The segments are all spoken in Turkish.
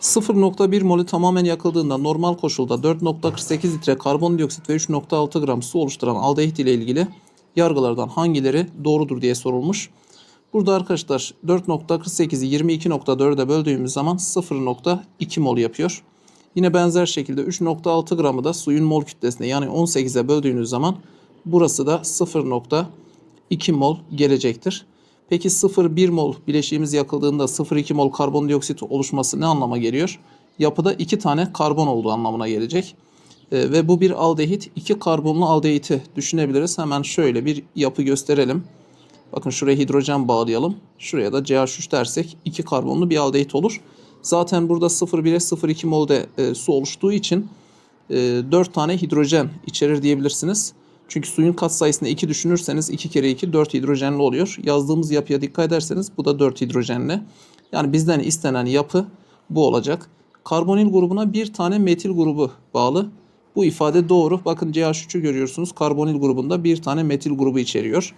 0.1 molü tamamen yakıldığında normal koşulda 4.48 litre karbondioksit ve 3.6 gram su oluşturan aldehit ile ilgili yargılardan hangileri doğrudur diye sorulmuş. Burada arkadaşlar 4.48'i 22.4'e böldüğümüz zaman 0.2 mol yapıyor. Yine benzer şekilde 3.6 gramı da suyun mol kütlesine yani 18'e böldüğünüz zaman burası da 0.2 mol gelecektir. Peki 0,1 mol bileşiğimiz yakıldığında 0,2 mol karbondioksit oluşması ne anlama geliyor? Yapıda 2 tane karbon olduğu anlamına gelecek. Ee, ve bu bir aldehit. 2 karbonlu aldehiti düşünebiliriz. Hemen şöyle bir yapı gösterelim. Bakın şuraya hidrojen bağlayalım. Şuraya da CH3 dersek 2 karbonlu bir aldehit olur. Zaten burada 0,1'e 0,2 molde e, su oluştuğu için e, 4 tane hidrojen içerir diyebilirsiniz. Çünkü suyun katsayısını 2 düşünürseniz 2 kere 2 4 hidrojenli oluyor. Yazdığımız yapıya dikkat ederseniz bu da 4 hidrojenli. Yani bizden istenen yapı bu olacak. Karbonil grubuna bir tane metil grubu bağlı. Bu ifade doğru. Bakın CH3'ü görüyorsunuz. Karbonil grubunda bir tane metil grubu içeriyor.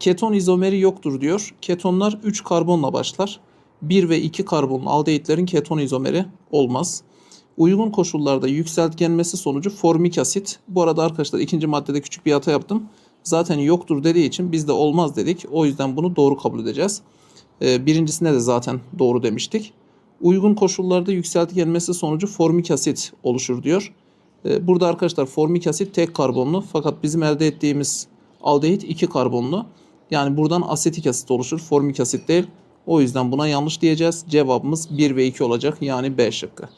Keton izomeri yoktur diyor. Ketonlar 3 karbonla başlar. 1 ve 2 karbonlu aldehitlerin keton izomeri olmaz. Uygun koşullarda yükseltgenmesi sonucu formik asit. Bu arada arkadaşlar ikinci maddede küçük bir hata yaptım. Zaten yoktur dediği için biz de olmaz dedik. O yüzden bunu doğru kabul edeceğiz. Ee, birincisine de zaten doğru demiştik. Uygun koşullarda yükseltgenmesi sonucu formik asit oluşur diyor. Ee, burada arkadaşlar formik asit tek karbonlu fakat bizim elde ettiğimiz aldehit iki karbonlu. Yani buradan asetik asit oluşur. Formik asit değil. O yüzden buna yanlış diyeceğiz. Cevabımız 1 ve 2 olacak. Yani B şıkkı.